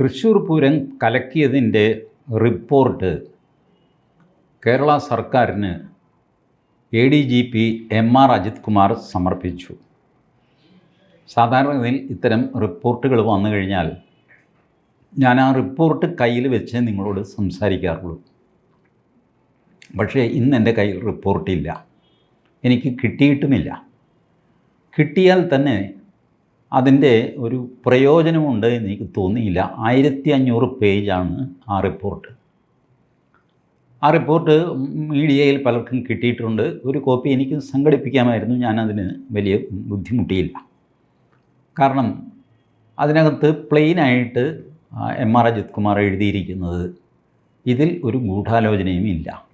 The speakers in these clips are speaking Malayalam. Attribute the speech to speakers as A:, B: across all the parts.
A: തൃശ്ശൂർ പൂരം കലക്കിയതിന്റെ റിപ്പോർട്ട് കേരള സർക്കാരിന് A D G P M R Ajith Kumar സമർപ്പിച്ചു. സാധാരണഗതിയിൽ ഇത്തരം റിപ്പോർട്ടുകൾ വന്നു കഴിഞ്ഞാൽ ഞാൻ ആ റിപ്പോർട്ട് കയ്യിൽ വെച്ച് നിങ്ങളോട് സംസാരിക്കാറുള്ളൂ. പക്ഷേ ഇന്ന് എന്റെ കയ്യിൽ റിപ്പോർട്ടില്ല. എനിക്ക് കിട്ടിയിട്ടുമില്ല. കിട്ടിയാൽ തന്നെ അതിന്റെ ഒരു പ്രയോജനമുണ്ട് എന്ന് എനിക്ക് തോന്നിയില്ല. ആയിരത്തി അഞ്ഞൂറ് പേജാണ് ആ റിപ്പോർട്ട് ആ റിപ്പോർട്ട് മീഡിയയിൽ പലർക്കും കിട്ടിയിട്ടുണ്ട്. ഒരു കോപ്പി എനിക്ക് സംഘടിപ്പിക്കാമായിരുന്നു. ഞാനതിന് വലിയ ബുദ്ധിമുട്ടിയില്ല. കാരണം അതിനകത്ത് പ്ലെയിനായിട്ട് എം ആർ അജിത് കുമാർ എഴുതിയിരിക്കുന്നത് ഇതിൽ ഒരു ഗൂഢാലോചനയും ഇല്ല.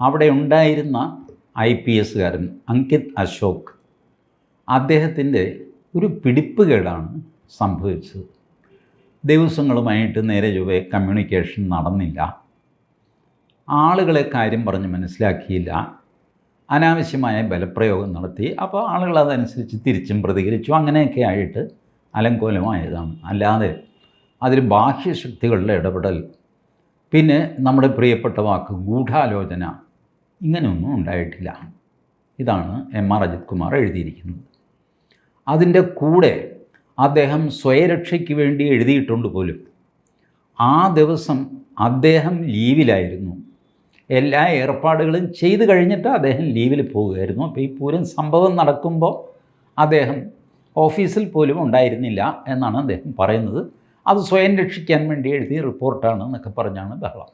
A: അവിടെ ഉണ്ടായിരുന്ന ഐ പി എസ്സുകാരൻ അങ്കിത് അശോക് അദ്ദേഹത്തിന്റെ ഒരു പിടിപ്പുകേടാണ് സംഭവിച്ചത്. ദിവസങ്ങളുമായിട്ട് നേരെ ചൊവ്വെ കമ്മ്യൂണിക്കേഷൻ നടന്നില്ല. ആളുകളെ കാര്യം പറഞ്ഞ് മനസ്സിലാക്കിയില്ല. അനാവശ്യമായ ബലപ്രയോഗം നടത്തി. അപ്പോൾ ആളുകൾ അതനുസരിച്ച് തിരിച്ചും പ്രതികരിച്ചു. അങ്ങനെയൊക്കെ ആയിട്ട് അലങ്കോലമായതാണ്. അല്ലാതെ അതിൽ ബാഹ്യശക്തികളുടെ ഇടപെടൽ പിന്നെ നമ്മുടെ പ്രിയപ്പെട്ട വാക്ക് ഗൂഢാലോചന ഇങ്ങനെയൊന്നും ഉണ്ടായിട്ടില്ല. ഇതാണ് എം ആർ അജിത് കുമാർ എഴുതിയിരിക്കുന്നത്. അതിന്റെ കൂടെ അദ്ദേഹം സ്വയരക്ഷയ്ക്ക് വേണ്ടി എഴുതിയിട്ടുണ്ട് പോലും. ആ ദിവസം അദ്ദേഹം ലീവിലായിരുന്നു. എല്ലാ ഏർപ്പാടുകളും ചെയ്തു കഴിഞ്ഞിട്ട് അദ്ദേഹം ലീവിൽ പോവുകയായിരുന്നു അപ്പോൾ ഈ പൂരം സംഭവം നടക്കുമ്പോൾ അദ്ദേഹം ഓഫീസിൽ പോലും ഉണ്ടായിരുന്നില്ല എന്നാണ് അദ്ദേഹം പറയുന്നത്. അത് സ്വയം രക്ഷിക്കാൻ വേണ്ടി എഴുതിയ റിപ്പോർട്ടാണ് എന്നൊക്കെ പറഞ്ഞാണ് ബഹളം.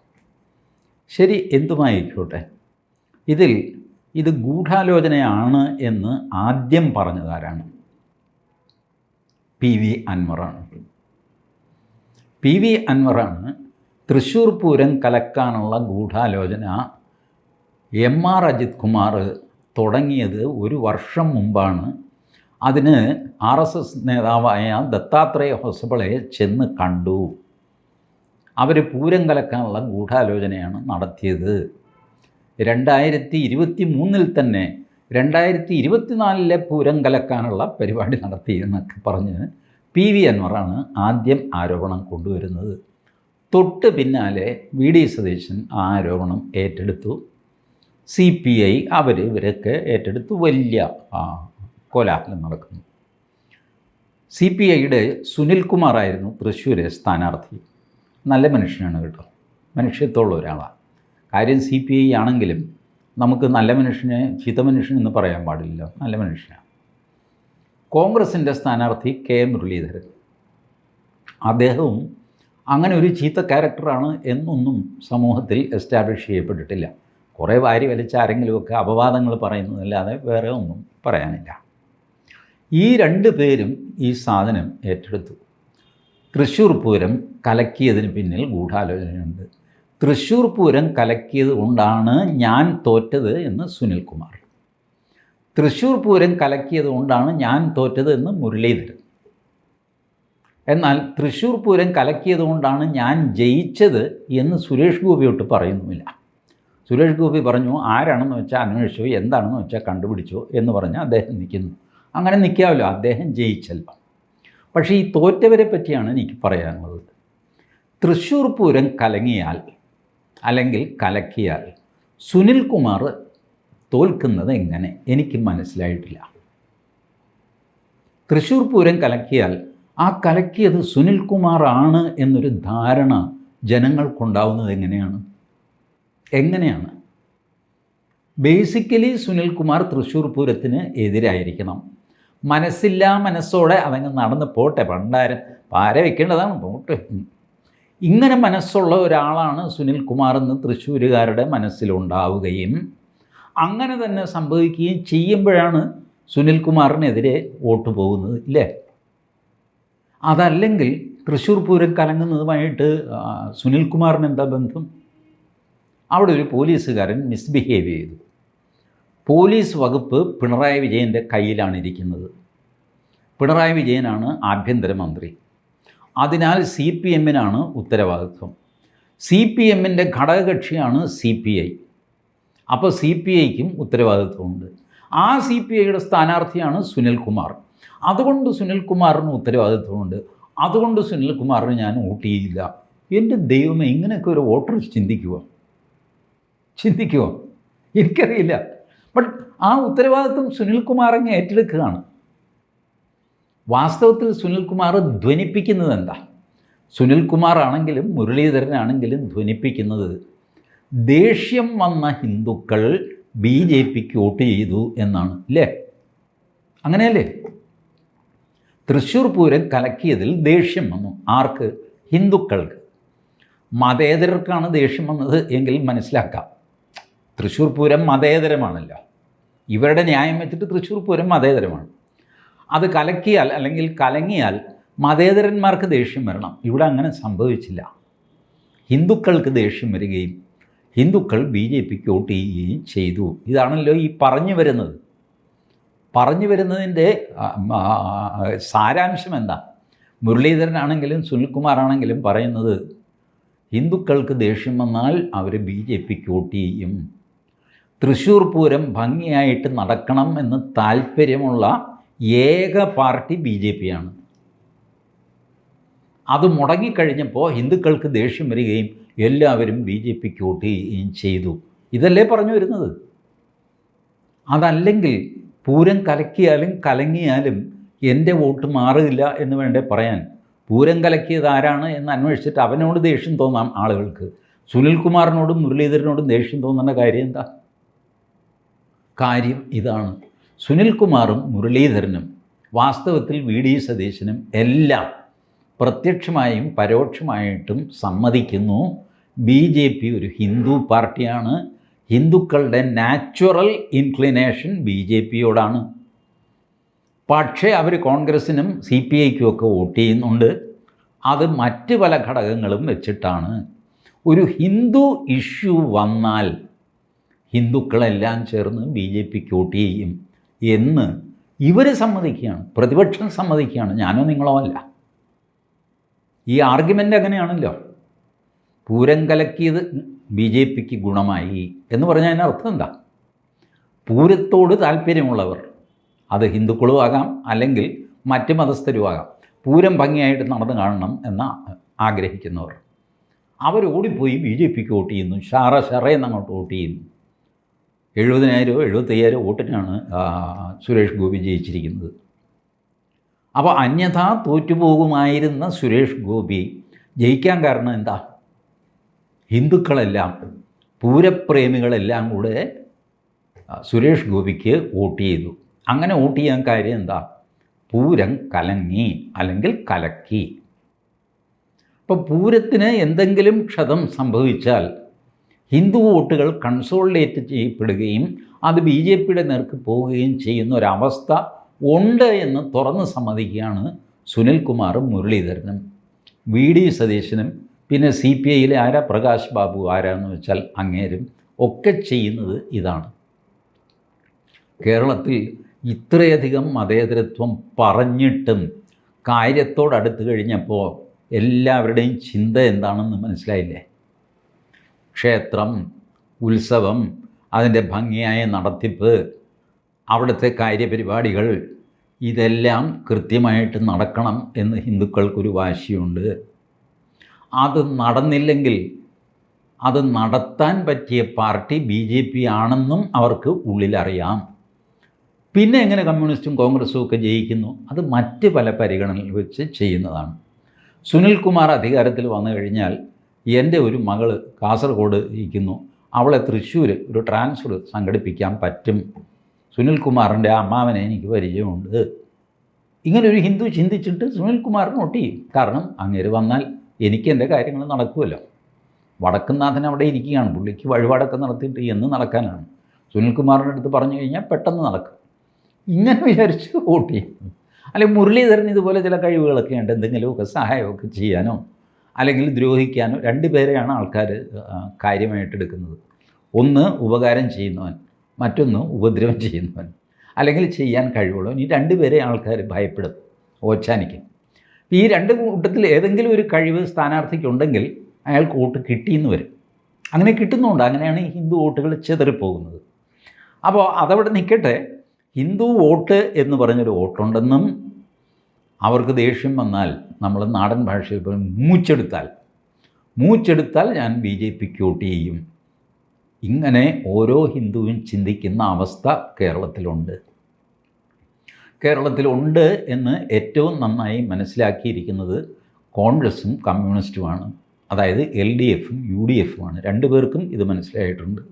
A: ശരി എന്തുമായിക്കോട്ടെ. ഇതിൽ ഇത് ഗൂഢാലോചനയാണ് എന്ന് ആദ്യം പറഞ്ഞതാരാണ്? പി വി അൻവറാണ്. പി വി അൻവറാണ് തൃശ്ശൂർ പൂരം കലക്കാനുള്ള ഗൂഢാലോചന എം ആർ അജിത് കുമാർ തുടങ്ങിയത് ഒരു വർഷം മുമ്പാണ്. അതിന് ആർ എസ് എസ് നേതാവായ ദത്താത്രേയ ഹൊസബളെ ചെന്ന് കണ്ടു. അവർ പൂരം കലക്കാനുള്ള ഗൂഢാലോചനയാണ് നടത്തിയത്. രണ്ടായിരത്തി ഇരുപത്തി മൂന്നിൽ തന്നെ രണ്ടായിരത്തി ഇരുപത്തിനാലിലെ പൂരം കലക്കാനുള്ള പരിപാടി നടത്തി എന്നൊക്കെ പറഞ്ഞ് പി വി അൻവറാണ് ആദ്യം ആരോപണം കൊണ്ടുവരുന്നത്. തൊട്ട് പിന്നാലെ വി ഡി സതീശൻ ആ ആരോപണം ഏറ്റെടുത്തു. സി പി ഐ അവർ ഇവരൊക്കെ ഏറ്റെടുത്ത് വലിയ കോലാഹലം നടക്കുന്നു. സി പി ഐയുടെ സുനിൽകുമാറായിരുന്നു തൃശ്ശൂരെ സ്ഥാനാർത്ഥി. നല്ല മനുഷ്യനാണ് കേട്ടോ. മനുഷ്യത്വമുള്ള ഒരാളാണ് കാര്യം സി പി ഐ ആണെങ്കിലും നമുക്ക് നല്ല മനുഷ്യനെ ചീത്ത മനുഷ്യൻ എന്ന് പറയാൻ പാടില്ല. നല്ല മനുഷ്യനാണ് കോൺഗ്രസിന്റെ സ്ഥാനാർത്ഥി കെ മുരളീധരൻ. അദ്ദേഹവും അങ്ങനെ ഒരു ചീത്ത ക്യാരക്ടറാണ് എന്നൊന്നും സമൂഹത്തിൽ എസ്റ്റാബ്ലിഷ് ചെയ്യപ്പെട്ടിട്ടില്ല. കുറേ വാരി വലിച്ച ആരെങ്കിലുമൊക്കെ അപവാദങ്ങൾ പറയുന്നതല്ലാതെ വേറെ ഒന്നും പറയാനില്ല. ഈ രണ്ട് പേരും ഈ സാധനം ഏറ്റെടുത്തു. തൃശ്ശൂർ പൂരം കലക്കിയതിന് പിന്നിൽ ഗൂഢാലോചനയുണ്ട്. തൃശ്ശൂർ പൂരം കലക്കിയത് കൊണ്ടാണ് ഞാൻ തോറ്റത് എന്ന് സുനിൽകുമാർ. തൃശ്ശൂർ പൂരം കലക്കിയത് കൊണ്ടാണ് ഞാൻ തോറ്റത് എന്ന് മുരളീധരൻ. എന്നാൽ തൃശ്ശൂർ പൂരം കലക്കിയത് കൊണ്ടാണ് ഞാൻ ജയിച്ചത് എന്ന് സുരേഷ് ഗോപിയോട്ട് പറയുന്നുമില്ല. സുരേഷ് ഗോപി പറഞ്ഞു ആരാണെന്ന് വെച്ചാൽ അന്വേഷിച്ചു എന്താണെന്ന് വെച്ചാൽ കണ്ടുപിടിച്ചു എന്ന് പറഞ്ഞ് അദ്ദേഹം നിൽക്കുന്നു. അങ്ങനെ നിൽക്കാമല്ലോ അദ്ദേഹം ജയിച്ചല്ലോ. പക്ഷേ ഈ തോറ്റവരെ പറ്റിയാണ് എനിക്ക് പറയാനുള്ളത്. തൃശ്ശൂർ പൂരം കലങ്ങിയാൽ അല്ലെങ്കിൽ കലക്കിയാൽ. സുനിൽ കുമാർ തോൽക്കുന്നത് എങ്ങനെ? എനിക്ക് മനസ്സിലായിട്ടില്ല. തൃശ്ശൂർ പൂരം കലക്കിയാൽ ആ കലക്കിയത് സുനിൽ കുമാറാണ് എന്നൊരു ധാരണ ജനങ്ങൾക്കുണ്ടാവുന്നത് എങ്ങനെയാണ്? എങ്ങനെയാണ്? ബേസിക്കലി സുനിൽ കുമാർ തൃശ്ശൂർ പൂരത്തിന് എതിരായിരിക്കണം. മനസ്സില്ലാ മനസ്സോടെ അതങ്ങ് നടന്ന് പോട്ടെ. പണ്ടാരം പാര വെക്കേണ്ടതാണ്. പോട്ടെ. ഇങ്ങനെ മനസ്സുള്ള ഒരാളാണ് സുനിൽ കുമാർ എന്ന് തൃശ്ശൂരുകാരുടെ മനസ്സിലുണ്ടാവുകയും അങ്ങനെ തന്നെ സംഭവിക്കുകയും ചെയ്യുമ്പോഴാണ് സുനിൽ കുമാറിനെതിരെ വോട്ട് പോകുന്നത് ഇല്ലേ? അതല്ലെങ്കിൽ തൃശ്ശൂർ പൂരം കലങ്ങുന്നതുമായിട്ട് സുനിൽ കുമാറിന് എന്താ ബന്ധം? അവിടെ ഒരു പോലീസുകാരൻ മിസ്ബിഹേവ് ചെയ്തു. പോലീസ് വകുപ്പ് പിണറായി വിജയന്റെ കയ്യിലാണ് ഇരിക്കുന്നത്. പിണറായി വിജയനാണ് ആഭ്യന്തരമന്ത്രി. അതിനാൽ സി പി എമ്മിനാണ് ഉത്തരവാദിത്വം. സി പി എമ്മിന്റെ ഘടകകക്ഷിയാണ് സി പി ഐ. അപ്പോൾ സി പി ഐക്കും ഉത്തരവാദിത്വമുണ്ട്. ആ സി പി ഐയുടെ സ്ഥാനാർത്ഥിയാണ് സുനിൽകുമാർ. അതുകൊണ്ട് സുനിൽകുമാറിന് ഉത്തരവാദിത്വമുണ്ട്. അതുകൊണ്ട് സുനിൽകുമാറിന് ഞാൻ വോട്ട് ചെയ്യില്ല. എന്റെ ദൈവമേ ഇങ്ങനെയൊക്കെ ഒരു വോട്ടർ ചിന്തിക്കുക ചിന്തിക്കുക എനിക്കറിയില്ല. ബട്ട് ആ ഉത്തരവാദിത്വം സുനിൽകുമാർ അങ്ങ് ഏറ്റെടുക്കുകയാണ്. വാസ്തവത്തിൽ സുനിൽകുമാർ ധ്വനിപ്പിക്കുന്നത് എന്താ? സുനിൽകുമാർ ആണെങ്കിലും മുരളീധരനാണെങ്കിലും ധ്വനിപ്പിക്കുന്നത് ദേഷ്യം വന്ന ഹിന്ദുക്കൾ ബി ജെ പിക്ക് വോട്ട് ചെയ്തു എന്നാണ് അല്ലേ അങ്ങനെയല്ലേ? തൃശ്ശൂർ പൂരം കലക്കിയതിൽ ദേഷ്യം വന്നു. ആർക്ക്? ഹിന്ദുക്കൾക്ക്. മതേതരർക്കാണ് ദേഷ്യം വന്നത് എങ്കിൽ മനസ്സിലാക്കാം. തൃശ്ശൂർ പൂരം മതേതരമാണല്ലോ. ഇവരുടെ ന്യായം വെച്ചിട്ട് തൃശ്ശൂർ പൂരം മതേതരമാണ്. അത് കലക്കിയാൽ അല്ലെങ്കിൽ കലങ്ങിയാൽ മതേതരന്മാർക്ക് ദേഷ്യം വരണം. ഇവിടെ അങ്ങനെ സംഭവിച്ചില്ല. ഹിന്ദുക്കൾക്ക് ദേഷ്യം വരികയും ഹിന്ദുക്കൾ ബി ജെ പിക്ക് വോട്ട് ചെയ്യുകയും ചെയ്തു. ഇതാണല്ലോ ഈ പറഞ്ഞു വരുന്നത്. പറഞ്ഞു വരുന്നതിന്റെ സാരാംശം എന്താ? മുരളീധരനാണെങ്കിലും സുനിൽകുമാറാണെങ്കിലും പറയുന്നത് ഹിന്ദുക്കൾക്ക് ദേഷ്യം വന്നാൽ അവർ ബി ജെ പിക്ക് വോട്ട് ചെയ്യും. തൃശ്ശൂർ പൂരം ഭംഗിയായിട്ട് നടക്കണം എന്ന് താല്പര്യമുള്ള ഏക പാർട്ടി ബി ജെ പി ആണ് അത് മുടങ്ങിക്കഴിഞ്ഞപ്പോൾ ഹിന്ദുക്കൾക്ക് ദേഷ്യം വരികയും എല്ലാവരും ബി ജെ പിക്ക് വോട്ട് ചെയ്യുകയും ചെയ്തു. ഇതല്ലേ പറഞ്ഞു വരുന്നത്? അതല്ലെങ്കിൽ പൂരം കലക്കിയാലും കലങ്ങിയാലും എന്റെ വോട്ട് മാറില്ല എന്ന് വേണ്ടേ പറയാൻ? പൂരം കലക്കിയത് ആരാണ് എന്ന് അന്വേഷിച്ചിട്ട് അവനോട് ദേഷ്യം തോന്നാം ആളുകൾക്ക്. സുനിൽകുമാറിനോടും മുരളീധരനോടും ദേഷ്യം തോന്നുന്ന കാര്യം എന്താ? കാര്യം ഇതാണ്. സുനിൽകുമാറും മുരളീധരനും വാസ്തവത്തിൽ വി. ഡി. സതീശനും എല്ലാം പ്രത്യക്ഷമായും പരോക്ഷമായിട്ടും സമ്മതിക്കുന്നു. ബി. ജെ. പി ഒരു ഹിന്ദു പാർട്ടിയാണ്. ഹിന്ദുക്കളുടെ നാച്ചുറൽ ഇൻക്ലിനേഷൻ ബി. ജെ. പിയോടാണ്. പക്ഷേ അവർ കോൺഗ്രസിനും സി. പി. ഐക്കും ഒക്കെ വോട്ട് ചെയ്യുന്നുണ്ട്. അത് മറ്റ് പല ഘടകങ്ങളും വെച്ചിട്ടാണ്. ഒരു ഹിന്ദു ഇഷ്യൂ വന്നാൽ ഹിന്ദുക്കളെല്ലാം ചേർന്ന് ബി. ജെ. പിക്ക് വോട്ട് ചെയ്യും. എന്ന് ഇവർ സമ്മതിക്കുകയാണ്. പ്രതിപക്ഷം സമ്മതിക്കുകയാണ്. ഞാനോ നിങ്ങളോ അല്ല. ഈ ആർഗ്യുമെന്റ് അങ്ങനെയാണല്ലോ പൂരം കലക്കിയത് ബി ജെ പിക്ക് ഗുണമായി എന്ന് പറഞ്ഞാൽ അതിന്റെ അർത്ഥം എന്താ? പൂരത്തോട് താല്പര്യമുള്ളവർ അത് ഹിന്ദുക്കളും ആകാം അല്ലെങ്കിൽ മറ്റ് മതസ്ഥരും ആകാം. പൂരം ഭംഗിയായിട്ട് നടന്നു കാണണം എന്ന് ആഗ്രഹിക്കുന്നവർ. അവർ ഓടിപ്പോയി ബി ജെ പിക്ക് വോട്ട് ചെയ്യുന്നു. ഷാറ ഷറയെന്ന് അങ്ങോട്ട് വോട്ട് ചെയ്യുന്നു. എഴുപതിനായിരമോ എഴുപത്തയ്യായിരമോ വോട്ടിനാണ് സുരേഷ് ഗോപി ജയിച്ചിരിക്കുന്നത്. അപ്പോൾ അന്യഥാ തോറ്റുപോകുമായിരുന്ന സുരേഷ് ഗോപി ജയിക്കാൻ കാരണം എന്താ? ഹിന്ദുക്കളെല്ലാം പൂരപ്രേമികളെല്ലാം കൂടെ സുരേഷ് ഗോപിക്ക് വോട്ട് ചെയ്തു. അങ്ങനെ വോട്ട് ചെയ്യാൻ കാര്യം എന്താ? പൂരം കലങ്ങി അല്ലെങ്കിൽ കലക്കി. അപ്പോൾ പൂരത്തിന് എന്തെങ്കിലും ക്ഷതം സംഭവിച്ചാൽ ഹിന്ദു വോട്ടുകൾ കൺസോളിഡേറ്റ് ചെയ്യപ്പെടുകയും അത് ബി ജെ പിയുടെ നേർക്ക് പോവുകയും ചെയ്യുന്ന ഒരവസ്ഥ ഉണ്ട് എന്ന് തുറന്ന് സമ്മതിക്കുകയാണ് സുനിൽകുമാറും മുരളീധരനും. വി ഡി സതീശനും പിന്നെ സി പി ഐയിലെ ആരാ? പ്രകാശ് ബാബു ആരാന്ന് വെച്ചാൽ അങ്ങേരും ഒക്കെ ചെയ്യുന്നത് ഇതാണ്. കേരളത്തിൽ ഇത്രയധികം മതേതരത്വം പറഞ്ഞിട്ടും കാര്യത്തോടടുത്ത് കഴിഞ്ഞപ്പോൾ എല്ലാവരുടെയും ചിന്ത എന്താണെന്ന് മനസ്സിലായില്ലേ? ക്ഷേത്രം ഉത്സവം അതിന്റെ ഭംഗിയായ നടത്തിപ്പ് അവിടുത്തെ കാര്യപരിപാടികൾ ഇതെല്ലാം കൃത്യമായിട്ട് നടക്കണം എന്ന് ഹിന്ദുക്കൾക്കൊരു വാശിയുണ്ട്. അത് നടന്നില്ലെങ്കിൽ അത് നടത്താൻ പറ്റിയ പാർട്ടി ബി ജെ പി ആണെന്നും അവർക്ക് ഉള്ളിലറിയാം. പിന്നെ എങ്ങനെ കമ്മ്യൂണിസ്റ്റും കോൺഗ്രസും ഒക്കെ ജയിക്കുന്നു? അത് മറ്റ് പല പരിഗണനകൾ വെച്ച് ചെയ്യുന്നതാണ്. സുനിൽകുമാർ അധികാരത്തിൽ വന്നു കഴിഞ്ഞാൽ എന്റെ ഒരു മകൾ കാസർഗോഡ് ഇരിക്കുന്നു. അവളെ തൃശ്ശൂർ ഒരു ട്രാൻസ്ഫർ സംഘടിപ്പിക്കാൻ പറ്റും. സുനിൽകുമാറിന്റെ അമ്മാവനെ എനിക്ക് പരിചയമുണ്ട്. ഇങ്ങനെ ഒരു ഹിന്ദു ചിന്തിച്ചിട്ട് സുനിൽകുമാറിന് ഒട്ടി കാരണം അങ്ങേര് വന്നാൽ എനിക്ക് എന്റെ കാര്യങ്ങൾ നടക്കുമല്ലോ. വടക്കുന്നാഥൻ അവിടെ ഇരിക്കുകയാണ്. പുള്ളിക്ക് വഴിപാടൊക്കെ നടത്തിയിട്ട് എന്ന് നടക്കാനാണ്. സുനിൽകുമാറിന്റെ അടുത്ത് പറഞ്ഞു കഴിഞ്ഞാൽ പെട്ടെന്ന് നടക്കും. ഇങ്ങനെ വിചാരിച്ച് വോട്ട് ചെയ്യും അല്ലെങ്കിൽ മുരളീധരൻ ഇതുപോലെ ചില കഴിവുകളൊക്കെ ഉണ്ട്. എന്തെങ്കിലുമൊക്കെ സഹായമൊക്കെ ചെയ്യാനോ? അല്ലെങ്കിൽ ദ്രോഹിക്കാനോ രണ്ട് പേരെയാണ് ആൾക്കാർ കാര്യമായിട്ട് എടുക്കുന്നത് ഒന്ന് ഉപകാരം ചെയ്യുന്നവൻ മറ്റൊന്ന് ഉപദ്രവം ചെയ്യുന്നവൻ. അല്ലെങ്കിൽ ചെയ്യാൻ കഴിവുള്ളവൻ. ഈ രണ്ട് പേരെ ആൾക്കാർ ഭയപ്പെടും ഓച്ചാനിക്കും. ഈ രണ്ട് കൂട്ടത്തിൽ ഏതെങ്കിലും ഒരു കഴിവ് സ്ഥാനാർത്ഥിക്കുണ്ടെങ്കിൽ അയാൾക്ക് വോട്ട് കിട്ടിയെന്ന് വരും. അങ്ങനെ കിട്ടുന്നുണ്ട്. അങ്ങനെയാണ് ഹിന്ദു വോട്ടുകൾ ചെതറിപ്പോകുന്നത്. അപ്പോൾ അതവിടെ നിൽക്കട്ടെ. ഹിന്ദു വോട്ട് എന്ന് പറഞ്ഞൊരു വോട്ടുണ്ടെന്നും അവർക്ക് ദേഷ്യം വന്നാൽ നമ്മൾ നാടൻ ഭാഷയിൽ പറയും മൂച്ചെടുത്താൽ. മൂച്ചെടുത്താൽ ഞാൻ ബി ജെ പിക്ക് വോട്ട് ചെയ്യും. ഇങ്ങനെ ഓരോ ഹിന്ദുവും ചിന്തിക്കുന്ന അവസ്ഥ കേരളത്തിലുണ്ട്. കേരളത്തിലുണ്ട് എന്ന് ഏറ്റവും നന്നായി മനസ്സിലാക്കിയിരിക്കുന്നത് കോൺഗ്രസും കമ്മ്യൂണിസ്റ്റുമാണ്. അതായത് എൽ ഡി എഫും യു ഡി എഫുമാണ്. രണ്ടു പേർക്കും ഇത് മനസ്സിലായിട്ടുണ്ട്.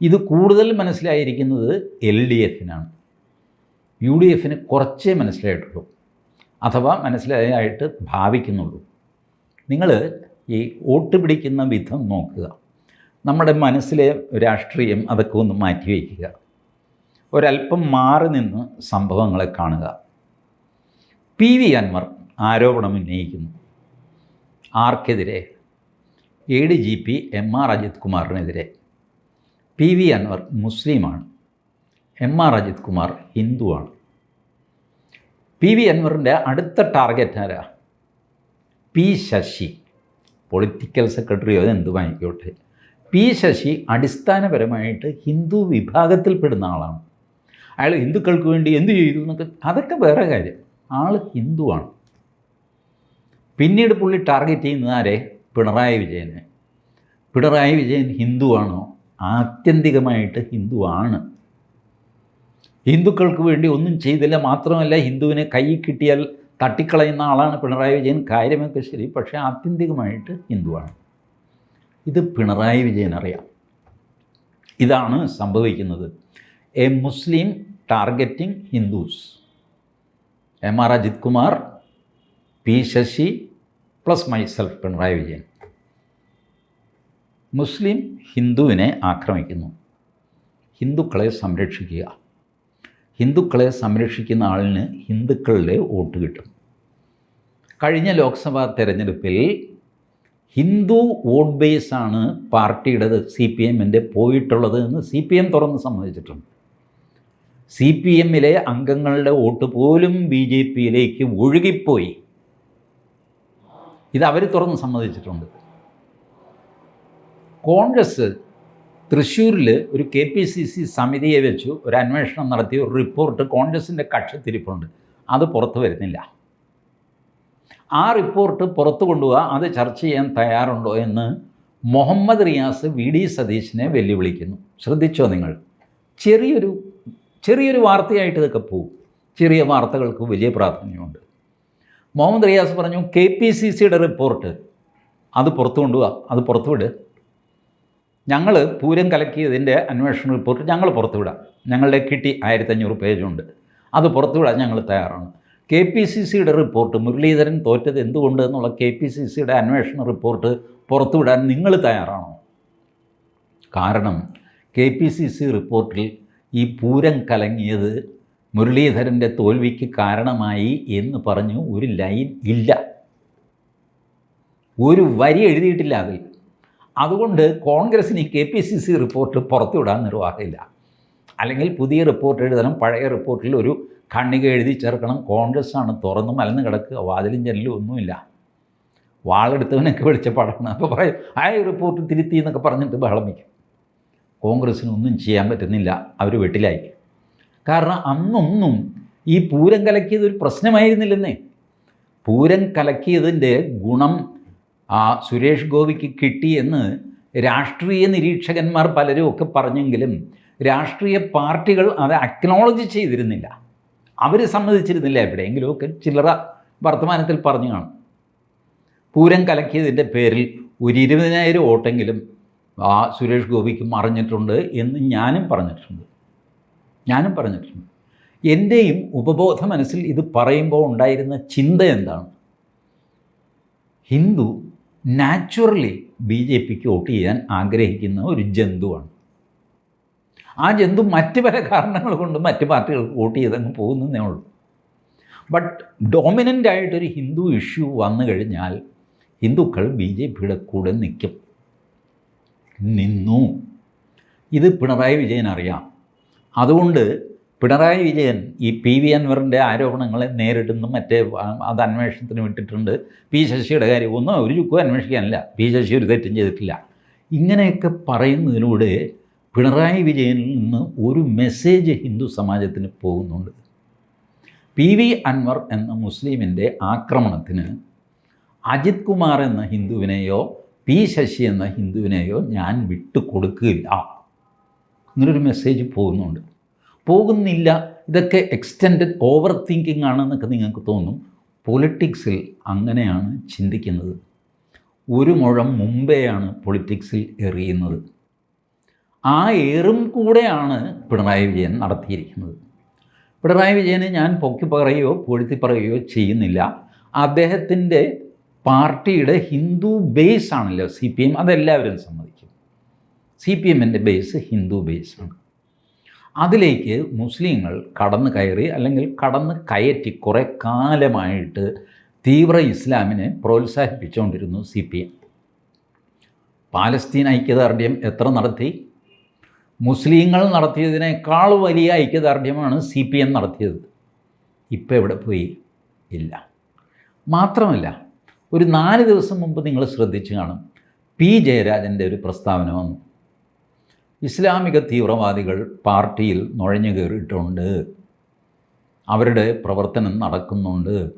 A: ഇത് കൂടുതൽ മനസ്സിലായിരിക്കുന്നത് എൽ ഡി എഫിനാണ്. യു ഡി എഫിന് കുറച്ചേ മനസ്സിലായിട്ടുള്ളൂ. അഥവാ മനസ്സിലായിട്ട് ഭാവിക്കുന്നുള്ളൂ. നിങ്ങൾ ഈ വോട്ട് പിടിക്കുന്ന വിധം നോക്കുക. നമ്മുടെ മനസ്സിലെ രാഷ്ട്രീയം അതൊക്കെ ഒന്ന് മാറ്റിവെക്കുക ഒരല്പം മാറി നിന്ന് സംഭവങ്ങളെ കാണുക. പി വി അൻവർ ആരോപണം ഉന്നയിക്കുന്നു. ആർക്കെതിരെ? A D G P M R Ajith കുമാറിനെതിരെ. P V Anvar മുസ്ലിമാണ്. എം ആർ അജിത് കുമാർ ഹിന്ദുവാണ്. പി വി അൻവറിന്റെ അടുത്ത ടാർഗറ്റ് ആരാ? പി ശശി. പൊളിറ്റിക്കൽ സെക്രട്ടറിയോ എന്തുമായിക്കോട്ടെ പി ശശി അടിസ്ഥാനപരമായിട്ട് ഹിന്ദു വിഭാഗത്തിൽപ്പെടുന്ന ആളാണ്. അയാൾ ഹിന്ദുക്കൾക്ക് വേണ്ടി എന്ത് ചെയ്തു എന്നൊക്കെ അതൊക്കെ വേറെ കാര്യം. ആൾ ഹിന്ദുവാണ്. പിന്നീട് പുള്ളി ടാർഗറ്റ് ചെയ്യുന്നത് ആരെ? പിണറായി വിജയനെ. പിണറായി വിജയൻ ഹിന്ദുവാണോ? ആത്യന്തികമായിട്ട് ഹിന്ദുവാണ്. ഹിന്ദുക്കൾക്ക് വേണ്ടി ഒന്നും ചെയ്തില്ല. മാത്രമല്ല ഹിന്ദുവിനെ കൈ കിട്ടിയാൽ തട്ടിക്കളയുന്ന ആളാണ് പിണറായി വിജയൻ. കാര്യമൊക്കെ ശരി പക്ഷേ ആത്യന്തികമായിട്ട് ഹിന്ദുവാണ്. ഇത് പിണറായി വിജയൻ അറിയാം. ഇതാണ് സംഭവിക്കുന്നത്. A Muslim targeting Hindus. M R Ajith Kumar P Sasi plus myself Pinarayi Vijayan. Muslim ഹിന്ദുവിനെ ആക്രമിക്കുന്നു. ഹിന്ദുക്കളെ സംരക്ഷിക്കുക. ഹിന്ദുക്കളെ സംരക്ഷിക്കുന്ന ആളിന് ഹിന്ദുക്കളുടെ വോട്ട് കിട്ടും. കഴിഞ്ഞ ലോക്സഭാ തെരഞ്ഞെടുപ്പിൽ ഹിന്ദു വോട്ട് ബേസാണ് പാർട്ടിയുടേത് സി പി എമ്മിന്റെ പോയിട്ടുള്ളത് എന്ന് സി പി എം തുറന്ന് സമ്മതിച്ചിട്ടുണ്ട്. സി പി എമ്മിലെ അംഗങ്ങളുടെ വോട്ട് പോലും ബി ജെ പിയിലേക്ക് ഒഴുകിപ്പോയി. ഇത് അവർ തുറന്ന് സമ്മതിച്ചിട്ടുണ്ട്. കോൺഗ്രസ് തൃശ്ശൂരിൽ ഒരു കെ പി സി സി സമിതിയെ വെച്ചു ഒരു അന്വേഷണം നടത്തി ഒരു റിപ്പോർട്ട് കോൺഗ്രസിന്റെ കക്ഷത്തിരിപ്പുണ്ട്. അത് പുറത്തു വരുന്നില്ല. ആ റിപ്പോർട്ട് പുറത്തു കൊണ്ടുപോകുക അത് ചർച്ച ചെയ്യാൻ തയ്യാറുണ്ടോ എന്ന് മുഹമ്മദ് റിയാസ് വി ഡി സതീശിനെ വെല്ലുവിളിക്കുന്നു. ശ്രദ്ധിച്ചോ നിങ്ങൾ? ചെറിയൊരു ചെറിയൊരു വാർത്തയായിട്ട് ഇതൊക്കെ പോകും ചെറിയ വാർത്തകൾക്ക് വലിയ പ്രാധാന്യമുണ്ട്. മുഹമ്മദ് റിയാസ് പറഞ്ഞു കെ പി സി സിയുടെ റിപ്പോർട്ട് അത് പുറത്തു കൊണ്ടുപോവുക അത് പുറത്തുവിട് ഞങ്ങൾ പൂരം കലക്കിയതിന്റെ അന്വേഷണ റിപ്പോർട്ട് ഞങ്ങൾ പുറത്തുവിടാം. ഞങ്ങളുടെ കിട്ടി ആയിരത്തഞ്ഞൂറ് പേജുണ്ട്. അത് പുറത്തുവിടാൻ ഞങ്ങൾ തയ്യാറാണ്. കെ പി സി സിയുടെ റിപ്പോർട്ട് മുരളീധരൻ തോറ്റത് എന്തുകൊണ്ട് എന്നുള്ള കെ പി സി സിയുടെ അന്വേഷണ റിപ്പോർട്ട് പുറത്തുവിടാൻ നിങ്ങൾ തയ്യാറാണോ? കാരണം കെ പി സി സി റിപ്പോർട്ടിൽ ഈ പൂരം കലങ്ങിയത് മുരളീധരന്റെ തോൽവിക്ക് കാരണമായി എന്ന് പറഞ്ഞു ഒരു ലൈൻ ഇല്ല. ഒരു വരി എഴുതിയിട്ടില്ല അതിൽ. അതുകൊണ്ട് കോൺഗ്രസ്സിന് ഈ K P C C report പുറത്തുവിടാൻ നിർവാഹമില്ല. അല്ലെങ്കിൽ പുതിയ റിപ്പോർട്ട് എഴുതണം പഴയ റിപ്പോർട്ടിൽ ഒരു ഖണ്ണിക എഴുതി ചേർക്കണം. കോൺഗ്രസ് ആണ് തുറന്ന് മലന്ന് കിടക്കുക വാതിലും ജനലും ഒന്നുമില്ല. വാളെടുത്തവനൊക്കെ വിളിച്ച പടമാണ് അപ്പോൾ പറയും ആ റിപ്പോർട്ട് തിരുത്തി എന്നൊക്കെ പറഞ്ഞിട്ട് ബഹളം വയ്ക്കും കോൺഗ്രസ്സിന് ഒന്നും ചെയ്യാൻ പറ്റുന്നില്ല. അവർ വെട്ടിലായി കാരണം അന്നൊന്നും ഈ പൂരം കലക്കിയത് ഒരു പ്രശ്നമായിരുന്നില്ലെന്നേ. പൂരം കലക്കിയതിന്റെ ഗുണം ആ സുരേഷ് ഗോപിക്ക് കിട്ടിയെന്ന് രാഷ്ട്രീയ നിരീക്ഷകന്മാർ പലരും ഒക്കെ പറഞ്ഞെങ്കിലും രാഷ്ട്രീയ പാർട്ടികൾ അത് അക്നോളജ് ചെയ്തിരുന്നില്ല. അവർ സമ്മതിച്ചിരുന്നില്ല. എവിടെയെങ്കിലുമൊക്കെ ചില്ലറ വർത്തമാനത്തിൽ പറഞ്ഞു കാണും. പൂരം കലക്കിയതിന്റെ പേരിൽ ഒരു ഇരുപതിനായിരം വോട്ടെങ്കിലും ആ സുരേഷ് ഗോപിക്ക് മറിഞ്ഞിട്ടുണ്ട് എന്ന് ഞാനും പറഞ്ഞിട്ടുണ്ട്. ഞാനും പറഞ്ഞിട്ടുണ്ട്. എന്റെയും ഉപബോധ മനസ്സിൽ ഇത് പറയുമ്പോൾ ഉണ്ടായിരുന്ന ചിന്ത എന്താണ്? ഹിന്ദു നാച്ചുറലി ബി ജെ പിക്ക് വോട്ട് ചെയ്യാൻ ആഗ്രഹിക്കുന്ന ഒരു ജന്തുവാണ്. ആ ജന്തു മറ്റ് പല കാരണങ്ങൾ കൊണ്ട് മറ്റ് പാർട്ടികൾക്ക് വോട്ട് ചെയ്തങ്ങ് പോകുന്നതേ ഉള്ളൂ. ബട്ട് ഡോമിനന്റ് ആയിട്ടൊരു ഹിന്ദു ഇഷ്യൂ വന്നു കഴിഞ്ഞാൽ ഹിന്ദുക്കൾ ബി ജെ പിയുടെ കൂടെ നിൽക്കും. നിന്നു. ഇത് പിണറായി വിജയൻ അറിയാം. അതുകൊണ്ട് പിണറായി വിജയൻ ഈ പി വി അൻവറിന്റെ ആരോപണങ്ങളെ നേരിടുന്നു മറ്റേ അത് അന്വേഷണത്തിന് വിട്ടിട്ടുണ്ട്. പി ശശിയുടെ കാര്യം ഒന്നും ഒരു ചുക്കും അന്വേഷിക്കാനില്ല. പി ശശി ഒരു തെറ്റും ചെയ്തിട്ടില്ല. ഇങ്ങനെയൊക്കെ പറയുന്നതിലൂടെ പിണറായി വിജയനിൽ നിന്ന് ഒരു മെസ്സേജ് ഹിന്ദു സമാജത്തിന് പോകുന്നുണ്ട്. പി വി അൻവർ എന്ന മുസ്ലിമിന്റെ ആക്രമണത്തിന് അജിത് കുമാർ എന്ന ഹിന്ദുവിനെയോ പി ശശി എന്ന ഹിന്ദുവിനെയോ ഞാൻ വിട്ടുകൊടുക്കില്ല ഇങ്ങനൊരു മെസ്സേജ് പോകുന്നുണ്ട്. പോകുന്നില്ല. ഇതൊക്കെ എക്സ്റ്റെൻഡ് ഓവർ തിങ്കിങ് ആണെന്നൊക്കെ നിങ്ങൾക്ക് തോന്നും. പൊളിറ്റിക്സിൽ അങ്ങനെയാണ് ചിന്തിക്കുന്നത്. ഒരു മുഴം മുമ്പേയാണ് പൊളിറ്റിക്സിൽ എറിയുന്നത്. ആ ഏറും കൂടെയാണ് പിണറായി വിജയൻ നടത്തിയിരിക്കുന്നത്. പിണറായി വിജയനെ ഞാൻ പൊക്കി പറയുകയോ പൊഴുത്തി പറയുകയോ ചെയ്യുന്നില്ല. അദ്ദേഹത്തിന്റെ പാർട്ടിയുടെ ഹിന്ദു ബേസ് ആണല്ലോ സി പി എം. അതെല്ലാവരും സമ്മതിക്കും. സി പി എമ്മിന്റെ ബേസ് ഹിന്ദു ബേസാണ് അതിലേക്ക് മുസ്ലിങ്ങൾ കടന്നു കയറി അല്ലെങ്കിൽ കടന്ന് കയറ്റി കുറേ കാലമായിട്ട് തീവ്ര ഇസ്ലാമിനെ പ്രോത്സാഹിപ്പിച്ചുകൊണ്ടിരുന്നു സി പി എം പാലസ്തീൻ ഐക്യദാർഢ്യം എത്ര നടത്തി? മുസ്ലിങ്ങൾ നടത്തിയതിനേക്കാൾ വലിയ ഐക്യദാർഢ്യമാണ് സി പി എം നടത്തിയത്. ഇപ്പോൾ എവിടെ പോയി? ഇല്ല. മാത്രമല്ല ഒരു നാല് ദിവസം മുമ്പ് നിങ്ങൾ ശ്രദ്ധിച്ചു കാണും. പി ജയരാജന്റെ ഒരു പ്രസ്താവന വന്നു. ഇസ്ലാമിക തീവ്രവാദികൾ പാർട്ടിയിൽ നുഴഞ്ഞു കയറിയിട്ടുണ്ട്. അവരുടെ പ്രവർത്തനം നടക്കുന്നുണ്ട്.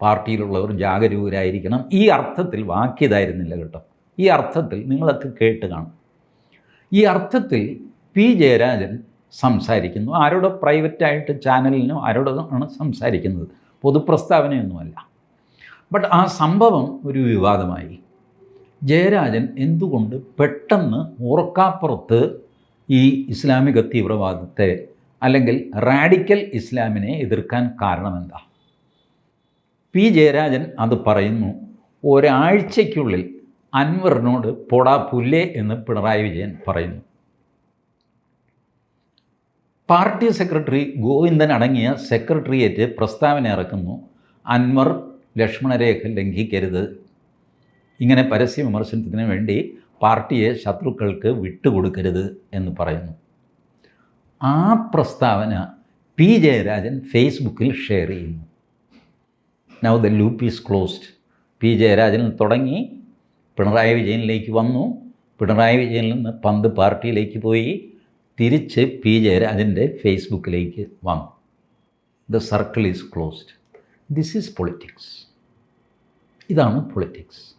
A: പാർട്ടിയിലുള്ളവർ ജാഗരൂകരായിരിക്കണം. ഈ അർത്ഥത്തിൽ വാക്കിയതായിരുന്നില്ല കേട്ടോ. ഈ അർത്ഥത്തിൽ നിങ്ങളൊക്കെ കേട്ട് കാണും. ഈ അർത്ഥത്തിൽ പി ജയരാജൻ സംസാരിക്കുന്നു. ആരോടോ പ്രൈവറ്റായിട്ട് ചാനലിനോ ആരോടോ ആണ് സംസാരിക്കുന്നത്. പൊതുപ്രസ്താവനയൊന്നുമല്ല. ബട്ട് ആ സംഭവം ഒരു വിവാദമായി. ജയരാജൻ എന്തുകൊണ്ട് പെട്ടെന്ന് ഉറക്കാപ്പുറത്ത് ഈ ഇസ്ലാമിക തീവ്രവാദത്തെ അല്ലെങ്കിൽ റാഡിക്കൽ ഇസ്ലാമിനെ എതിർക്കാൻ കാരണമെന്താ പി ജയരാജൻ അത് പറയുന്നു ഒരാഴ്ചയ്ക്കുള്ളിൽ അൻവറിനോട് പൊടാ പുല്ലേ എന്ന് പിണറായി വിജയൻ പറയുന്നു. പാർട്ടി സെക്രട്ടറി ഗോവിന്ദൻ അടങ്ങിയ സെക്രട്ടേറിയറ്റ് പ്രസ്താവന ഇറക്കുന്നു അൻവർ ലക്ഷ്മണരേഖ ലംഘിക്കരുത് ഇങ്ങനെ പരസ്യ വിമർശനത്തിന് വേണ്ടി പാർട്ടിയെ ശത്രുക്കൾക്ക് വിട്ടുകൊടുക്കരുത് എന്ന് പറയുന്നു. ആ പ്രസ്താവന പി ജയരാജൻ ഫേസ്ബുക്കിൽ ഷെയർ ചെയ്യുന്നു. Now the loop is closed P Jayarajan തുടങ്ങി. പിണറായി വിജയനിലേക്ക് വന്നു. പിണറായി വിജയനിൽ നിന്ന് പന്ത് പാർട്ടിയിലേക്ക് പോയി. തിരിച്ച് പി ജയരാജന്റെ ഫേസ്ബുക്കിലേക്ക് വന്നു. The circle is closed this is politics ഇതാണ് പൊളിറ്റിക്സ്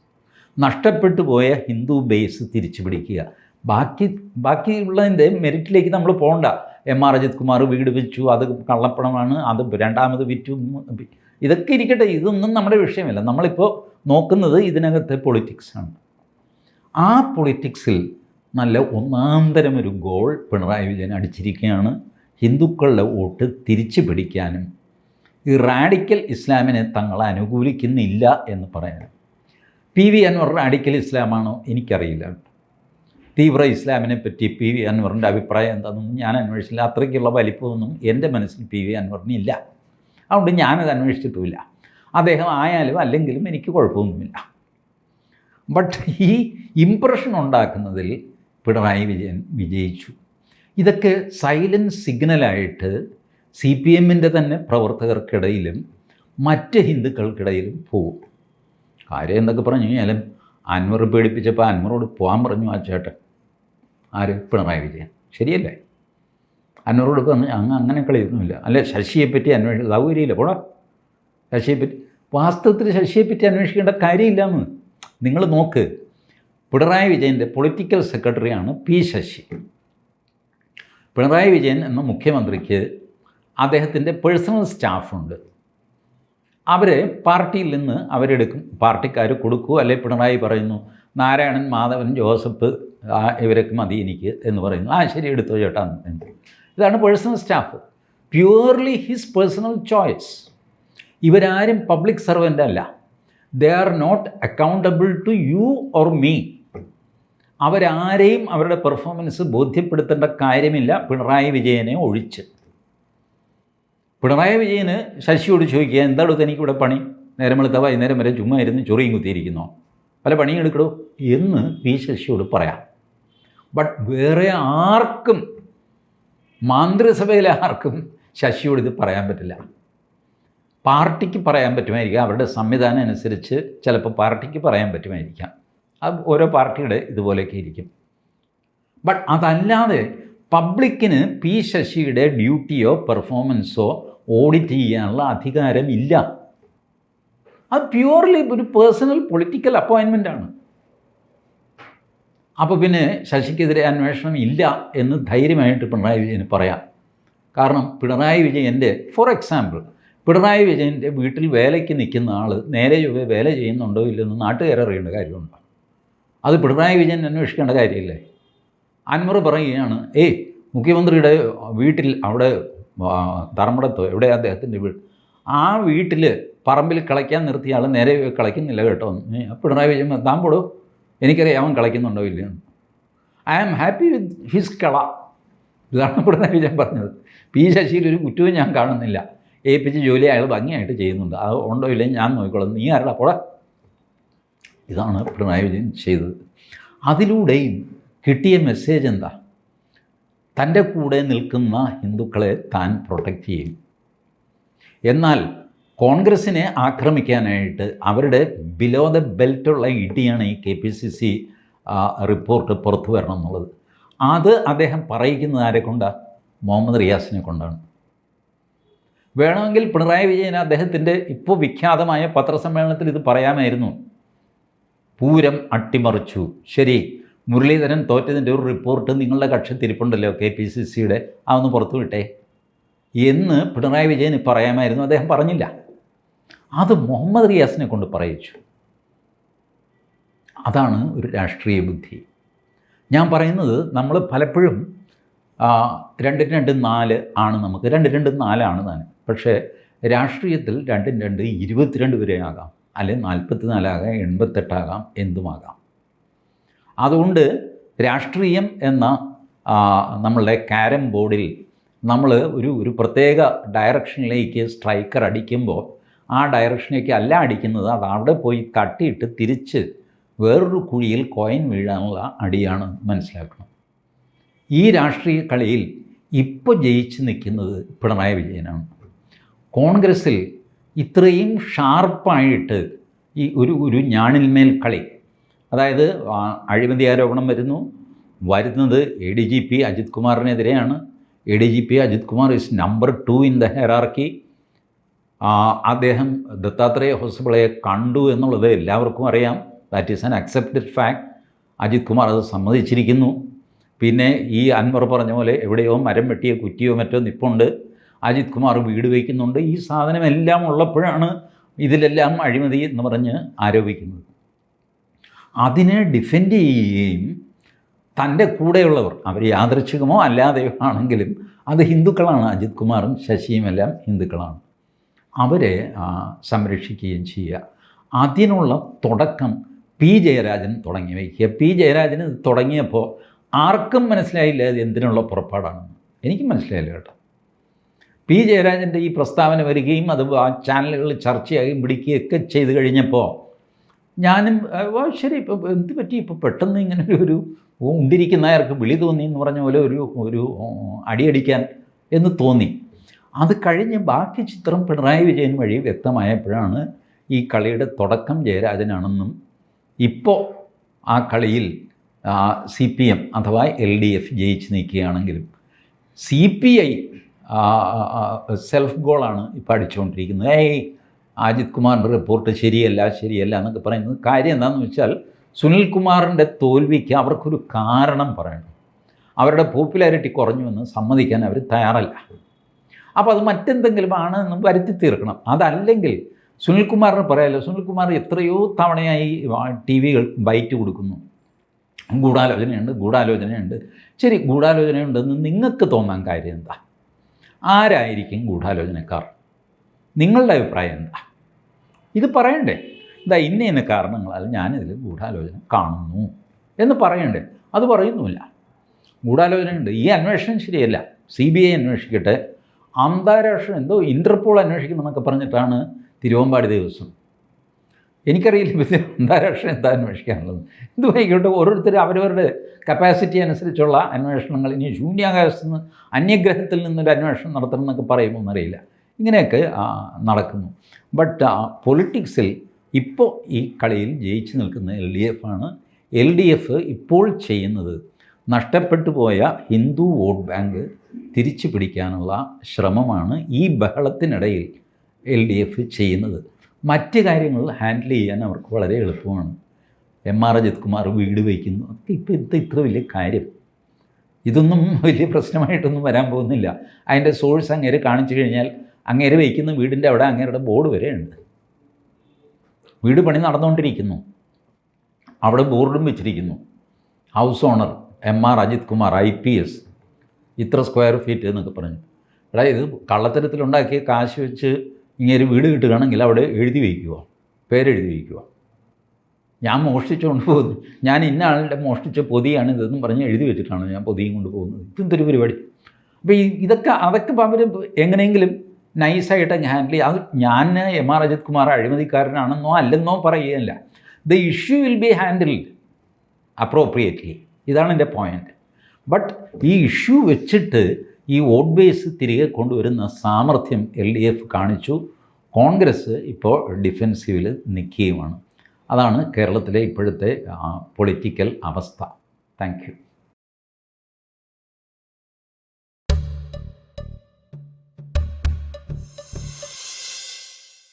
A: നഷ്ടപ്പെട്ടു പോയ ഹിന്ദു ബേസ് തിരിച്ചു പിടിക്കുക ബാക്കി ബാക്കിയുള്ളതിന്റെ മെറിറ്റിലേക്ക് നമ്മൾ പോകണ്ട എം ആർ അജിത് കുമാർ വീട് വെച്ചു അത് കള്ളപ്പണമാണ് അത് രണ്ടാമത് വിറ്റു ഇതൊക്കെ ഇരിക്കട്ടെ ഇതൊന്നും നമ്മുടെ വിഷയമല്ല. നമ്മളിപ്പോൾ നോക്കുന്നത് ഇതിനകത്തെ പൊളിറ്റിക്സാണ് ആ പൊളിറ്റിക്സിൽ നല്ല ഒന്നാന്തരം ഒരു ഗോൾ പിണറായി വിജയൻ അടിച്ചിരിക്കുകയാണ്. ഹിന്ദുക്കളുടെ വോട്ട് തിരിച്ചു പിടിക്കാനും ഈ റാഡിക്കൽ ഇസ്ലാമിനെ തങ്ങൾ അനുകൂലിക്കുന്നില്ല എന്ന് പറയാനും പി വി അൻവർ അടിക്കൽ ഇസ്ലാമാണോ എനിക്കറിയില്ല. തീവ്ര ഇസ്ലാമിനെ പറ്റി പി വി അൻവറിന്റെ അഭിപ്രായം എന്താണെന്നും ഞാൻ അന്വേഷിച്ചില്ല. അത്രയ്ക്കുള്ള വലിപ്പമൊന്നും എന്റെ മനസ്സിൽ പി വി അൻവറിനില്ല അതുകൊണ്ട് ഞാനത് അന്വേഷിച്ചിട്ടുമില്ല. അദ്ദേഹം ആയാലും അല്ലെങ്കിലും എനിക്ക് കുഴപ്പമൊന്നുമില്ല. ബട്ട് ഈ ഇംപ്രഷൻ ഉണ്ടാക്കുന്നതിൽ പിണറായി വിജയൻ വിജയിച്ചു. ഇതൊക്കെ സൈലന്റ് സിഗ്നലായിട്ട് സി പി എമ്മിന്റെ തന്നെ പ്രവർത്തകർക്കിടയിലും മറ്റ് ഹിന്ദുക്കൾക്കിടയിലും പോകും. കാര്യം എന്തൊക്കെ പറഞ്ഞു കഴിഞ്ഞാലും അൻവർ പേടിപ്പിച്ചപ്പോൾ അൻവറോട് പോകാൻ പറഞ്ഞു ആ ചേട്ടൻ. ആര്? പിണറായി വിജയൻ. ശരിയല്ലേ? അൻവറോട് പറഞ്ഞു അങ്ങ് അങ്ങനെ കളിയൊന്നുമില്ല. ശശിയെ ശശിയെപ്പറ്റി അന്വേഷിക്കുക സൗകര്യമില്ല. പോടാ. ശശിയെപ്പറ്റി വാസ്തവത്തിൽ ശശിയെപ്പറ്റി അന്വേഷിക്കേണ്ട കാര്യമില്ലാന്ന്. നിങ്ങൾ നോക്ക്. പിണറായി വിജയന്റെ പൊളിറ്റിക്കൽ സെക്രട്ടറിയാണ് പി ശശി. പിണറായി വിജയൻ എന്ന മുഖ്യമന്ത്രിക്ക് അദ്ദേഹത്തിന്റെ പേഴ്സണൽ സ്റ്റാഫുണ്ട്. അവരെ പാർട്ടിയിൽ നിന്ന് അവരെടുക്കും. പാർട്ടിക്കാർ കൊടുക്കൂ അല്ലെ പിണറായി പറയുന്നു നാരായണൻ മാധവൻ ജോസഫ് ഇവരൊക്കെ മതി എനിക്ക് എന്ന് പറയുന്നു. ആ ശരി എടുത്തോ ചേട്ടാ. ഇതാണ് personal staff. Purely his personal choice. ഇവരാരും പബ്ലിക് സർവന്റ് അല്ല. They are not accountable to you or me. അവരാരെയും അവരുടെ പെർഫോമൻസ് ബോധ്യപ്പെടുത്തേണ്ട കാര്യമില്ല പിണറായി വിജയനെ ഒഴിച്ച്. പിണറായി വിജയന് ശശിയോട് ചോദിക്കുക എന്താണ് തനിക്കിവിടെ പണി? നേരം വെളുത്ത വൈകുന്നേരം വരെ ചുമ്മാ ഇരുന്ന് ചൊറിയും കുത്തിയിരിക്കുന്നോ? പല പണിയും എടുക്കടോ? എന്ന് പി ശശിയോട് പറയാം. ബട്ട് വേറെ ആർക്കും മന്ത്രിസഭയിലെ ആർക്കും ശശിയോട് ഇത് പറയാൻ പറ്റില്ല. പാർട്ടിക്ക് പറയാൻ പറ്റുമായിരിക്കാം. അവരുടെ സംവിധാനം അനുസരിച്ച് ചിലപ്പോൾ പാർട്ടിക്ക് പറയാൻ പറ്റുമായിരിക്കാം. അത് ഓരോ പാർട്ടിയുടെ ഇതുപോലെയൊക്കെ ഇരിക്കും. ബട്ട് അതല്ലാതെ പബ്ലിക്കിന് പി ശശിയുടെ ഡ്യൂട്ടിയോ പെർഫോമൻസോ ഓഡിറ്റ് ചെയ്യാനുള്ള അധികാരമില്ല. അത് പ്യുവർലി ഒരു പേഴ്സണൽ പൊളിറ്റിക്കൽ അപ്പോയിൻമെന്റ് ആണ്. അപ്പോൾ പിന്നെ ശശിക്കെതിരെ അന്വേഷണം ഇല്ല എന്ന് ധൈര്യമായിട്ട് പിണറായി വിജയന് പറയാം. കാരണം പിണറായി വിജയന്റെ ഫോർ എക്സാമ്പിൾ പിണറായി വിജയന്റെ വീട്ടിൽ വേലയ്ക്ക് നിൽക്കുന്ന ആൾ നേരെ ചൊവ്വേ വേല ചെയ്യുന്നുണ്ടോ ഇല്ലെന്ന് നാട്ടുകാർ അറിയേണ്ട കാര്യമുണ്ടോ. അത് പിണറായി വിജയൻ അന്വേഷിക്കേണ്ട കാര്യമില്ലേ? അൻവർ പറയുകയാണ് ഏയ് മുഖ്യമന്ത്രിയുടെ വീട്ടിൽ അവിടെ ധർമ്മടത്തോ എവിടെ അദ്ദേഹത്തിന്റെ വീട് ആ വീട്ടിൽ പറമ്പിൽ കളിക്കാൻ നിർത്തിയ ആൾ നേരെ കളയ്ക്കുന്നില്ല കേട്ടോ. പിണറായി വിജയൻ താൻ പോടോ എനിക്കറിയാം അവൻ കളിക്കുന്നുണ്ടോ ഇല്ലയെന്ന് I am happy with his കള. ഇതാണ് പിണറായി വിജയൻ പറഞ്ഞത്. പി ശശിയിൽ ഒരു കുറ്റവും ഞാൻ കാണുന്നില്ല. ഏൽപ്പിച്ച് ജോലി അയാൾ ഭംഗിയായിട്ട് ചെയ്യുന്നുണ്ട്. അത് ഉണ്ടോ ഇല്ലെങ്കിൽ ഞാൻ നോക്കിക്കോളാം. നീ ആരുടെ അപ്പോൾ ഇതാണ് പിണറായി വിജയൻ ചെയ്തത്. അതിലൂടെയും കിട്ടിയ മെസ്സേജ് എന്താ? തന്റെ കൂടെ നിൽക്കുന്ന ഹിന്ദുക്കളെ താൻ പ്രൊട്ടക്റ്റ് ചെയ്യും. എന്നാൽ കോൺഗ്രസിനെ ആക്രമിക്കാനായിട്ട് അവരുടെ ബിലോ ദ ബെൽറ്റുള്ള ഇടിയാണ് ഈ K P C C report പുറത്തു വരണം എന്നുള്ളത് അത് അദ്ദേഹം പറയിക്കുന്നത് ആരെ കൊണ്ടാണ് മുഹമ്മദ് റിയാസിനെ കൊണ്ടാണ്. വേണമെങ്കിൽ പിണറായി വിജയൻ അദ്ദേഹത്തിന്റെ ഇപ്പോൾ വിഖ്യാതമായ പത്രസമ്മേളനത്തിൽ ഇത് പറയാമായിരുന്നു. പൂരം അട്ടിമറിച്ചു. ശരി മുരളീധരൻ തോറ്റതിന്റെ ഒരു റിപ്പോർട്ട് നിങ്ങളുടെ കക്ഷി തിരിപ്പുണ്ടല്ലോ കെ പി സി സിയുടെ. അതൊന്ന് പുറത്തു വിട്ടേ. എന്ന് പിണറായി വിജയന് പറയാമായിരുന്നു. അദ്ദേഹം പറഞ്ഞില്ല. അത് മുഹമ്മദ് റിയാസിനെ കൊണ്ട് പറയിച്ചു. അതാണ് ഒരു രാഷ്ട്രീയ ബുദ്ധി. ഞാൻ പറയുന്നത് നമ്മൾ പലപ്പോഴും രണ്ട് രണ്ട് നാല് ആണ് നമുക്ക്. രണ്ട് രണ്ട് നാലാണ് താൻ. പക്ഷേ രാഷ്ട്രീയത്തിൽ രണ്ടും രണ്ട് ഇരുപത്തിരണ്ട് വരെ ആകാം അല്ലെങ്കിൽ നാൽപ്പത്തി നാലാകാം എൺപത്തെട്ടാകാം എന്തുമാകാം. അതുകൊണ്ട് രാഷ്ട്രീയം എന്ന നമ്മളുടെ ക്യാരം ബോർഡിൽ നമ്മൾ ഒരു ഒരു പ്രത്യേക ഡയറക്ഷനിലേക്ക് സ്ട്രൈക്കർ അടിക്കുമ്പോൾ ആ ഡയറക്ഷനിലേക്ക് അല്ല അടിക്കുന്നത് അത് അവിടെ പോയി തട്ടിയിട്ട് തിരിച്ച് വേറൊരു കുഴിയിൽ കോയിൻ വീഴാനുള്ള അടിയാണ് മനസ്സിലാക്കണം. ഈ രാഷ്ട്രീയ കളിയിൽ ഇപ്പോൾ ജയിച്ച് നിൽക്കുന്നത് പിണറായി വിജയനാണ്. കോൺഗ്രസ്സിൽ ഇത്രയും ഷാർപ്പായിട്ട് ഈ ഒരു ഒരു ഞാണിന്മേൽ കളി അതായത് അഴിമതി ആരോപണം വരുന്നു. വരുന്നത് A D G P Ajith കുമാറിനെതിരെയാണ്. A D G P Ajith Kumar is number two in the hierarchy അദ്ദേഹം ദത്താത്രേയ ഹോസ്പിളയെ കണ്ടു എന്നുള്ളത് എല്ലാവർക്കും അറിയാം. That is an accepted fact Ajith Kumar അത് സമ്മതിച്ചിരിക്കുന്നു. പിന്നെ ഈ അൻവർ പറഞ്ഞ പോലെ എവിടെയോ മരം വെട്ടിയോ കുറ്റിയോ മറ്റോ നിപ്പുണ്ട്. അജിത് കുമാർ വീട് വയ്ക്കുന്നുണ്ട്. ഈ സാധനമെല്ലാം ഉള്ളപ്പോഴാണ് ഇതിലെല്ലാം അഴിമതി എന്ന് പറഞ്ഞ് ആരോപിക്കുന്നത്. അതിനെ ഡിഫെൻഡ് ചെയ്യുകയും തന്റെ കൂടെയുള്ളവർ അവർ യാദൃച്ഛികമോ അല്ലാതെയോ ആണെങ്കിലും അത് ഹിന്ദുക്കളാണ് അജിത് കുമാറും ശശിയും എല്ലാം ഹിന്ദുക്കളാണ്. അവരെ സംരക്ഷിക്കുകയും ചെയ്യുക. അതിനുള്ള തുടക്കം പി. ജയരാജൻ തുടങ്ങി. വയ്ക്കുക. പി. ജയരാജൻ തുടങ്ങിയപ്പോൾ ആർക്കും മനസ്സിലായില്ല അത് എന്തിനുള്ള പുറപ്പാടാണെന്ന്. എനിക്ക് മനസ്സിലായില്ല കേട്ടോ. പി. ജയരാജന്റെ ഈ പ്രസ്താവന വരികയും അത് ആ ചാനലുകളിൽ ചർച്ചയാകുകയും പിടിക്കുകയൊക്കെ ചെയ്ത് കഴിഞ്ഞപ്പോൾ ഞാനും ശരി ഇപ്പം എന്ത് പറ്റി? ഇപ്പോൾ പെട്ടെന്ന് ഇങ്ങനെ ഒരു ഒരു ഉണ്ടിരിക്കുന്ന അയാൾക്ക് വിളി തോന്നി എന്ന് പറഞ്ഞ പോലെ ഒരു ഒരു അടിയടിക്കാൻ എന്ന് തോന്നി. അത് കഴിഞ്ഞ് ബാക്കി ചിത്രം പിണറായി വിജയൻ വഴി വ്യക്തമായപ്പോഴാണ് ഈ കളിയുടെ തുടക്കം ജയരാജനാണെന്നും ഇപ്പോൾ ആ കളിയിൽ സി പി എം അഥവാ എൽ ഡി എഫ് ജയിച്ച് നിൽക്കുകയാണെങ്കിലും സി പി ഐ സെൽഫ് ഗോളാണ് ഇപ്പോൾ അടിച്ചുകൊണ്ടിരിക്കുന്നത്. ഏയ് അജിത് കുമാറിന്റെ റിപ്പോർട്ട് ശരിയല്ല ശരിയല്ല എന്നൊക്കെ പറയുന്നത്. കാര്യം എന്താണെന്ന് വെച്ചാൽ സുനിൽ കുമാറിന്റെ തോൽവിക്ക് അവർക്കൊരു കാരണം പറയണം. അവരുടെ പോപ്പുലാരിറ്റി കുറഞ്ഞു എന്ന് സമ്മതിക്കാൻ അവർ തയ്യാറല്ല. അപ്പോൾ അത് മറ്റെന്തെങ്കിലും ആണ് എന്ന് വരുത്തി തീർക്കണം. അതല്ലെങ്കിൽ സുനിൽകുമാറിന് പറയാമല്ലോ സുനിൽകുമാർ എത്രയോ തവണയായി ടി വികൾ ബൈറ്റ് കൊടുക്കുന്നു. ഗൂഢാലോചനയുണ്ട് ഗൂഢാലോചനയുണ്ട്. ശരി ഗൂഢാലോചനയുണ്ടെന്ന് നിങ്ങൾക്ക് തോന്നാൻ കാര്യം എന്താ? ആരായിരിക്കും ഗൂഢാലോചനക്കാർ? നിങ്ങളുടെ അഭിപ്രായം എന്താ? ഇത് പറയണ്ടേ? ഇതാ ഇന്ന ഇന്ന കാരണങ്ങളാൽ ഞാനിതിൽ ഗൂഢാലോചന കാണുന്നു എന്ന് പറയണ്ടേ? അത് പറയുന്നുമില്ല. ഗൂഢാലോചനയുണ്ട് ഈ അന്വേഷണം ശരിയല്ല. സി ബി ഐ അന്വേഷിക്കട്ടെ. അന്താരാഷ്ട്ര എന്തോ ഇന്റർപോൾ അന്വേഷിക്കണമെന്നൊക്കെ പറഞ്ഞിട്ടാണ് തിരുവമ്പാടി ദിവസം എനിക്കറിയില്ല പിന്നെ അന്താരാഷ്ട്ര എന്താ അന്വേഷിക്കാനുള്ളത്. ഇത് വൈകിട്ട് ഓരോരുത്തർ അവരവരുടെ കപ്പാസിറ്റി അനുസരിച്ചുള്ള അന്വേഷണങ്ങൾ ഇനി ശൂന്യാകാശത്ത് നിന്ന് അന്യഗ്രഹത്തിൽ നിന്നൊരു അന്വേഷണം നടത്തണം എന്നൊക്കെ പറയുമോ എന്നറിയില്ല. ഇങ്ങനെയൊക്കെ നടക്കുന്നു. ബട്ട് പൊളിറ്റിക്സിൽ ഇപ്പോൾ ഈ കളിയിൽ ജയിച്ചു നിൽക്കുന്ന എൽ ഡി എഫ് ആണ്. എൽ ഡി എഫ് ഇപ്പോൾ ചെയ്യുന്നത് നഷ്ടപ്പെട്ടു പോയ ഹിന്ദു വോട്ട് ബാങ്ക് തിരിച്ചു പിടിക്കാനുള്ള ശ്രമമാണ് ഈ ബഹളത്തിനിടയിൽ എൽ ഡി എഫ് ചെയ്യുന്നത്. മറ്റ് കാര്യങ്ങൾ ഹാൻഡിൽ ചെയ്യാൻ അവർക്ക് വളരെ എളുപ്പമാണ്. എം ആർ അജിത് കുമാർ വീട് വയ്ക്കുന്നു. അതൊക്കെ ഇപ്പോൾ ഇത് ഇത്ര വലിയ കാര്യം. ഇതൊന്നും വലിയ പ്രശ്നമായിട്ടൊന്നും വരാൻ പോകുന്നില്ല. അതിന്റെ സോഴ്സ് അങ്ങേര് കാണിച്ചു കഴിഞ്ഞാൽ അങ്ങേര് വയ്ക്കുന്ന വീടിന്റെ അവിടെ അങ്ങേരുടെ ബോർഡ് വരെയുണ്ട്. വീട് പണി നടന്നുകൊണ്ടിരിക്കുന്നു. അവിടെ ബോർഡും വെച്ചിരിക്കുന്നു. House owner M R Ajith Kumar I P S. ഇത്ര സ്ക്വയർ ഫീറ്റ് എന്നൊക്കെ പറഞ്ഞു. എടാ ഇത് കള്ളത്തരത്തിലുണ്ടാക്കിയ കാശ് വെച്ച് ഇങ്ങനെ വീട് കിട്ടുകയാണെങ്കിൽ അവിടെ എഴുതി വയ്ക്കുക. പേരെഴുതി വയ്ക്കുക. ഞാൻ മോഷ്ടിച്ചുകൊണ്ട് പോകുന്നു. ഞാൻ ഇന്ന ആളുടെ മോഷ്ടിച്ച പൊതിയാണ് ഇതെന്നും പറഞ്ഞ് എഴുതി വെച്ചിട്ടാണ് ഞാൻ പൊതിയും കൊണ്ട് പോകുന്നത്. ഇതെന്തൊരു പരിപാടി. അപ്പോൾ ഈ ഇതൊക്കെ അതൊക്കെ അവർ എങ്ങനെയെങ്കിലും നൈസായിട്ട് ഹാൻഡിൽ ചെയ്യുക അത് ഞാൻ എം ആർ അജിത് കുമാർ അഴിമതിക്കാരനാണെന്നോ അല്ലെന്നോ പറയുകയല്ല. The issue will be handled appropriately ഇതാണ് എന്റെ പോയിന്റ് ബട്ട് ഈ ഇഷ്യൂ വെച്ചിട്ട് ഈ വോട്ട് ബേസ് തിരികെ കൊണ്ടുവരുന്ന സാമർഥ്യം എൽ ഡി എഫ് കാണിച്ചു. കോൺഗ്രസ് ഇപ്പോൾ ഡിഫെൻസീവിൽ നിൽക്കുകയുമാണ്. അതാണ് കേരളത്തിലെ ഇപ്പോഴത്തെ പൊളിറ്റിക്കൽ അവസ്ഥ. താങ്ക്